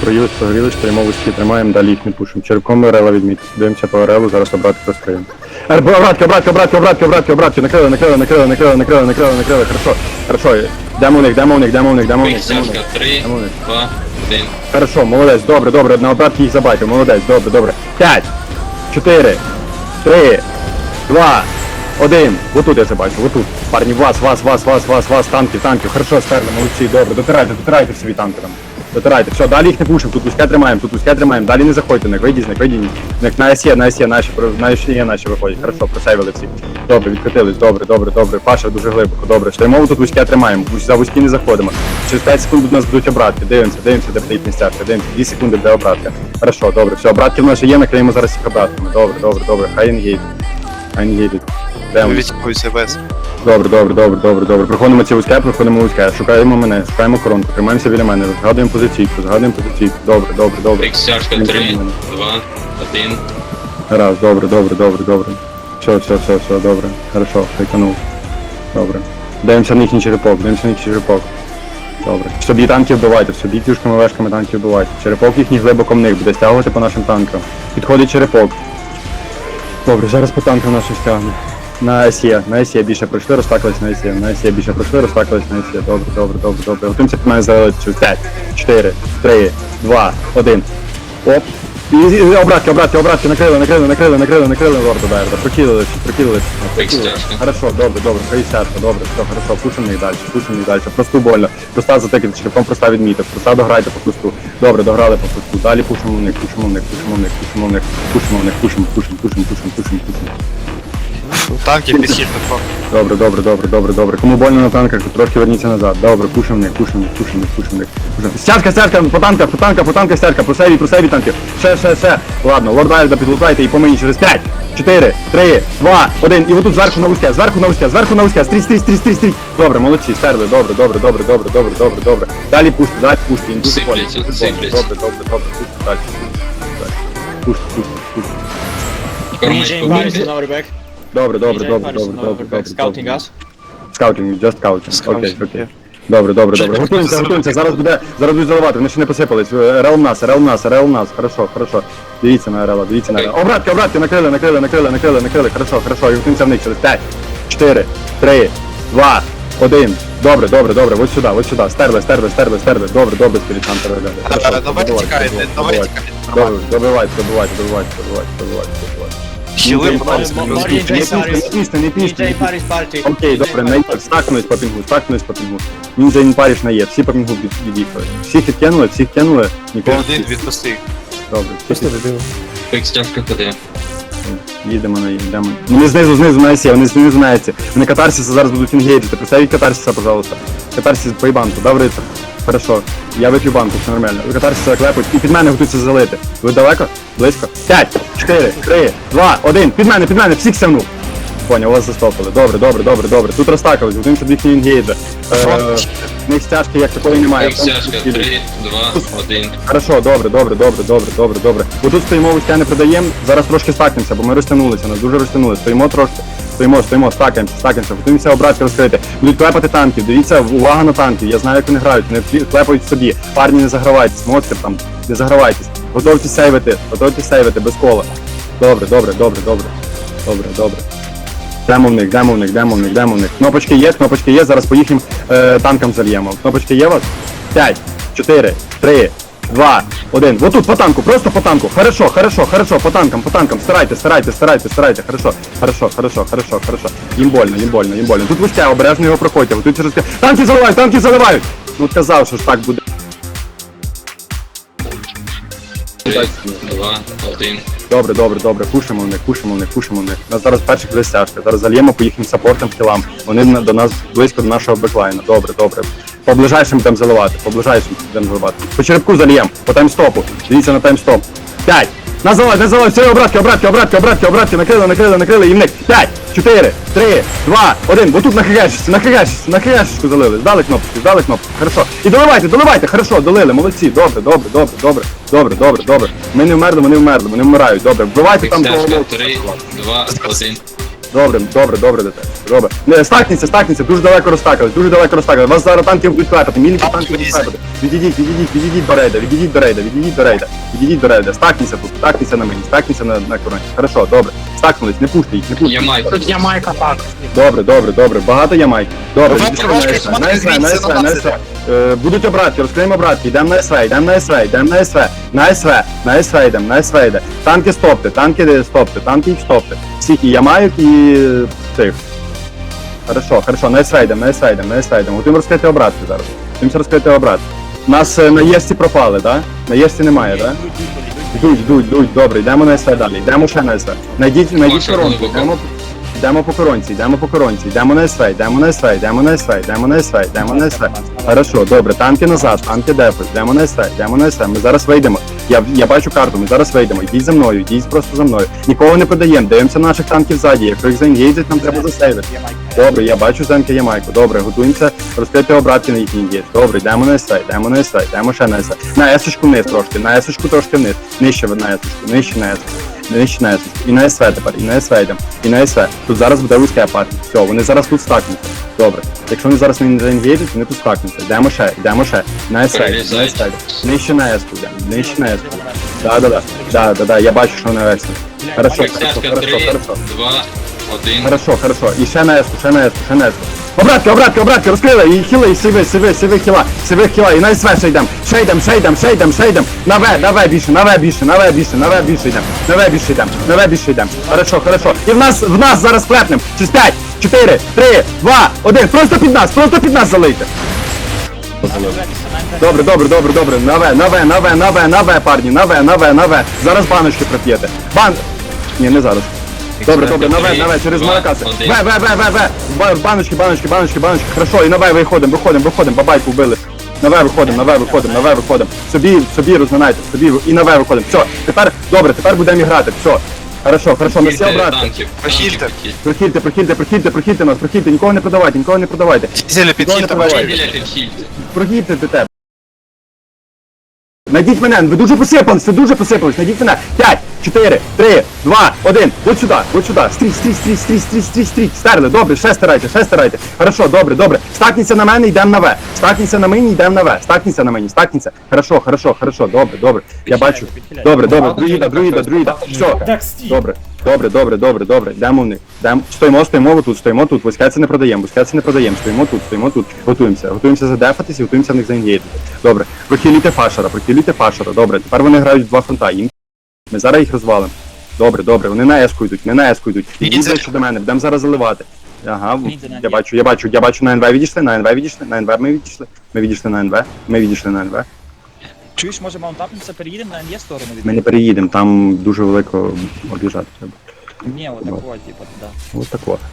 прогрілись, прогрілись, прямо вузькі, тримаємо, далі їх не пушимо. Черепком Орела відмітити. Дивимося по Орелу, зараз обратки розкриємо. Е, Обратки, обратки, обратки, обратки, обратки, обратки, накрили, накрили, накрили, накрили, накрили, накрили, накрили, хорошо, хорошо, йдемо у них, йдемо у них, йдемо у них, йдемо у них, Бig у них. Три, Дамо них. два, один. Хорошо, молодець, добре, добре, на обратки їх забайте, молодець, добре, добре. П'ять, чотири, три, два, один. Вот тут я це бачу, вот тут. Парні, вас, вас, вас, вас, вас, вас, танки, танки. Хорошо, стерли, молодці, добре, дотирайте, дотирайте собі танки там. Дотирайте, все, далі їх не пушимо, тут вузьке тримаємо, тут вузьке тримаємо, далі не заходьте, не вийдіть, не вийдіть. Не на СЄ, на СЄ, наші, на СЄ наші виходять. Хорошо, просейвили всі. Добре, відкотились, добре, добре, добре. Паша дуже глибоко, добре. Штаймово тут вузьке тримаємо, за вузькі не заходимо. Через 5 секунд у нас будуть обратки. Дивимося, дивимося, де їх місцевка, дивимося, 2 секунди де обратка. Хорошо, добре, все, обратки в нас є, накриємо зараз їх обратками. Добре, добре, добре, хай інгейдуть. Прямо. Відтягуйся без. Добре, добре, добре, добре, добре. Проходимо ці вузьке, проходимо вузьке. Шукаємо мене, шукаємо коронку, тримаємося біля мене, згадуємо позиційку, згадуємо позиційку. Добре, добре, добре. Стяжка. Три, два, один. Раз, добре, добре, добре, добре. Все, все, все, все, добре. Хорошо, приканув. Добре. Дивимося на їхній черепок, дивимося на їхній черепок. Добре. Собі танки вбивайте, собі тюшками вешками танки вбивайте. Черепок їхній глибоко в них буде стягувати по нашим танкам. Підходить черепок. Добре, зараз по танкам нашим стягне. На СЄ, на СЄ більше пройшли, розтакались на СЄ, на СЄ більше пройшли, розтакались на СЄ. Добре, добре, добре, добре. Готуємося по мене залетів. 5, 4, 3, 2, 1. Оп. І, і, і обратки, обратки, обратки, накрили, накрили, накрили, накрили, накрили лорда Берда. Прокинулись, прокинулись. стяжка. Хорошо, добре, добре, хай стяжка, добре, все, хорошо, пушимо їх далі, пушимо їх далі. Просту больно. Проста затикати, черепом проста відмітив, проста дограйте по кусту. Добре, дограли по кусту. Далі пушимо в них, пушимо в них, пушимо в них, пушимо в них, пушимо в них, пушимо, пушимо, пушимо, пушимо, пушимо, пушимо. Танки підхід тако. Добре, добре, добре, добре, добре. Кому больно на танках, трошки верніться назад. Добре, пушимо них, пушимо них, пушимо них, пушимо них. пушимо. Стяжка, стяжка, по танках, по танках, по танках стяжка, по сейві, про сейві танків. Ще, ще, ще. Ладно, лорд Альда підлутайте і по мені через 5, 4, 3, 2, 1. І отут зверху на вузьке, зверху на вузьке, зверху на вузьке. Стрій, стрій, стрій, стрій, стрій. Добре, молодці, стерли, добре, добре, добре, добре, добре, добре, добре. Далі пушти, далі Сипляться, дуже больно. сипляться. Добре, добре, добре, пушти, далі. Пушти, пушти, пушти. Кормить Ninja по Добре, добре, добре, добре, добре, добре. Scouting добре. us. Скаутинг, just скаутинг. Скаутинг, Окей, окей. окей. Добре, добре, добре. Готуємося, готуємося. Зараз буде, зараз будуть заливати, вони ще не посипались. РЛ в нас, в нас, в нас. Хорошо, хорошо. Дивіться на РЛ, дивіться на РЛ. Обратки, обратки, накрили, накрили, накрили, накрили, накрили. Хорошо, хорошо. І готуємося в них через 5, 4, 3, 2, 1. Добре, добре, добре. Ось сюди, ось сюди. Стерли, стерли, стерли, стерли. Добре, добре, спірітан перегляд. Е, Давай тікайте, давай тікайте. Добре, добивайте, добивайте, добивайте, добивайте, добивайте, добивайте. Будь More Не Ninja не party. Окей, добре, in на Paris party. стакнулись по пінгу, стакнулись по пінгу. Ніндзя інпаріш на є, всі по пінгу від- від'їхали. Всіх відкинули, всіх кинули, нікого. Один відпусти. Добре, стяжка. Куди? їдемо на йдемо. Вони знизу, знизу на Сі, вони знизу на Сі. Вони катарсіса зараз будуть інгейджити. Представіть катарсіса, пожалуйста. Катарсіс по банку, да, рицар? Хорошо. Я вип'ю банку, все нормально. Ви катарсіса клепуть і під мене готуються залити. Ви далеко? Близько? 5, 4, 3, 2, 1. Під мене, під мене, всіх сягнув. Поняв, вас застопили. Добре, добре, добре, добре. Тут розтакались, готуємося до їхньої інгейджа. Е, в них стяжки як такої немає. Стяжка. Три, два, один. Хорошо, добре, добре, добре, добре, добре, добре. Бо тут стоїмо, вузька не продаємо, зараз трошки стакнемося, бо ми розтягнулися, нас дуже розтягнули. Стоїмо трошки, стоїмо, стоїмо, стакаємося, стакаємося, готуємося обратки розкрити. Будуть клепати танків, дивіться, увага на танків, я знаю, як вони грають, вони клепають собі. Парні не загравайтесь, монстр там, не загравайтесь. Готовтесь сейвити, готовтесь сейвити, без кола. Добре, добре, добре, добре. Добре, добре. Йдемо в них, йдемо в них, йдемо в них, йдемо в них. Кнопочки є, кнопочки є, зараз по їхнім е, танкам зальємо. Кнопочки є у вас? 5, 4, 3, 2, 1. Вот тут по танку, просто по танку. Хорошо, хорошо, хорошо, по танкам, по танкам. Старайте, старайте, старайте, старайте. Хорошо, хорошо, хорошо, хорошо, хорошо. Їм больно, їм больно, їм больно. Тут вузьке, обережно його проходьте. Тут через... Танки заливають, танки заливають! Ну казав, що ж так буде. Один. Добре, добре, добре. Пушимо в них, пушимо в пушимо в. У нас зараз перших буде стяжка. Зараз зальємо по їхнім саппортам хілам. Вони до нас близько до нашого беклайна. Добре, добре. По ближайшим будемо заливати, по ближайшим будемо заливати. По черепку зальємо, по таймстопу. Дивіться на таймстоп. П'ять. На заливай, на все, обратки, обратки, обратки, обратки, обратки, накрили, накрили, накрили, і в них. П'ять, чотири, три, два, один. Бо тут на хряшечці, на хряшечці, на хряшечку залили. Здали кнопочку, здали кнопку. Хорошо. І доливайте, доливайте, хорошо, долили, молодці. Добре, добре, добре, добре, добре, добре, добре. Ми не вмерли, вони вмерли, вони вмирають. Добре, вбивайте там Три, два, один. Добре, добре, добре, дете. Добре. Не, стакніться, стакніться, дуже далеко розтакали, дуже далеко розтакали. Вас зараз танки будуть клепати, міліки Танки танки будуть клепати. Відійдіть, відійдіть, відійдіть до рейда, відійдіть до рейда, відійдіть до рейда, відійдіть до рейда. Стакніться тут, стакніться на мені, стакніться на, на короні. Хорошо, добре. Стакнулись, не пуште їх, не пуште. Я майк. Тут Ямайка так. Добре, добре, добре. Багато ямайки. Добре, Ви йдіть трошки на СВ, на СВ, на СВ, на СВ. Е, Будуть обратки, розкриємо обратки, йдемо на СВ, йдемо на СВ, йдемо на СВ, на СВ, на СВ йдемо, на СВ йде. Танки стопте, танки стопте, танки їх стопте. Всіх і ямайок, і е, цих. Хорошо, хорошо, на СВ йдемо, на СВ йдемо, на СВ йдемо. Готуємо розкрити обратки зараз. Готуємося розкрити обратки. У нас е, на єсті пропали, так? На єсті немає, так? Йдуть, йдуть, йдуть, добре, йдемо на СВ далі, йдемо ще на СВ. Найдіть, найдіть коронку, йдемо, йдемо по коронці, йдемо по коронці, йдемо на СВ, йдемо на СВ, йдемо на СВ, йдемо на СВ, йдемо на СВ. Хорошо, добре, танки назад, танки дефи, йдемо на СВ, йдемо на СВ, ми зараз вийдемо. Я, я бачу карту, ми зараз вийдемо, йдіть за мною, йдіть просто за мною. Нікого не продаємо, дивимося на наших танків ззаді, якщо їх заінгейдять, нам треба засейвити. Добре, я бачу земки Ямайку. Добре, готуємося розкрити обратки на їхній дієць. Добре, йдемо на СВ, йдемо на СВ, йдемо ще на СВ. На есочку вниз трошки, на есочку трошки вниз. Нижче на есочку, нижче на есочку. Нижче на есочку. І на СВ тепер, і на СВ йдемо, і на СВ. Тут зараз буде вузька партія. Все, вони зараз тут стакнуться. Добре. Якщо вони зараз не заінгейдять, вони тут стакнуться. Йдемо ще, йдемо ще. На СВ, на. СВ. Нижче на еску йдемо, нижче на еску. Да, да, да. Да, да, да, я бачу, що вони версії. Хорошо, хорошо, хорошо, 3, хорошо. 2, 1. Хорошо, хорошо. І ще на еску, ще на еску, ще на еску. Обратки, обратки, обратки, розкрили, і хіли, і сиви, сиви, сиви хіла, сиви хіла, і на СВ ще йдем, ще йдем, ще йдем, ще йдем, ще йдем, на В, на В більше, на В більше, на В більше, на В більше йдем, на В більше йдем, на В більше йдем. Хорошо, хорошо. І в нас, в нас зараз клепнем. Через 5, 4, 3, 2, 1. Просто під нас, просто під нас залийте. Добре, добре, добре, добре. В, на В, на В, парні, В, на В. Зараз баночки проп'єте. Бан... Ні, не зараз. Добре, добре, на В, на В, через маракаси. В, один. В, В, В, В. Ба- Баночки, баночки, баночки, баночки. Хорошо, і на В виходимо, виходимо, виходимо, бабайку вбили. На В виходимо, на В виходимо, на В виходимо. Собі, собі розминайте, собі і на В виходимо. Все, тепер, добре, тепер будемо грати. Все. Хорошо, хорошо, ми всі обратно. танків. Прохильте. підхід. Прохильте, прохильте, прохильте, прохильте нас, прохильте, нікого не продавайте, нікого не продавайте. Підхід, бачите? Біля підхильте. Прогібте до тебе. Найдіть мене, ви дуже посипались, ви дуже посипались, найдіть мене. 5, 4, 3, 2, 1. От сюди, от сюди. Стрій, стрій, стрій, стрій, стрій, стрій, стрій. Стерли, добре, ще старайте, ще старайте. Хорошо, добре, добре. Стакніться на мене, йдемо на В. Стакніться на мені, йдемо на В. Стакніться на мені, стакніться. Хорошо, хорошо, хорошо, добре, добре. Я бачу. Добре, добре, друїда, друїда, друїда. Все. Добре, добре, добре, добре, добре. Йдемо в них. Йдемо. Стоїмо, стоїмо тут, стоїмо тут. Вузькаці не продаємо, вузькаці не продаємо. Стоїмо тут, стоїмо тут. Готуємося. Готуємося задефатись і готуємося в них заінгейдити. Добре. Прохиліте фашера, прохиліте фашера. Добре. Тепер вони грають в два фронта. Їм. Ми зараз їх розвалимо. Добре, добре. Вони на еску йдуть, не на еску йдуть. Ідіть. ближче до мене, будемо зараз заливати. Ага, я бачу, я бачу, я бачу на НВ відійшли, на НВ відійшли, на НВ ми відійшли. Ми відійшли на НВ, ми відійшли на НВ. Чуєш, може маунтапнемося, переїдемо на НЄ сторону від Ми не переїдемо, там дуже велико об'їжджати треба. Ні, отако, типу, да. Ось так от.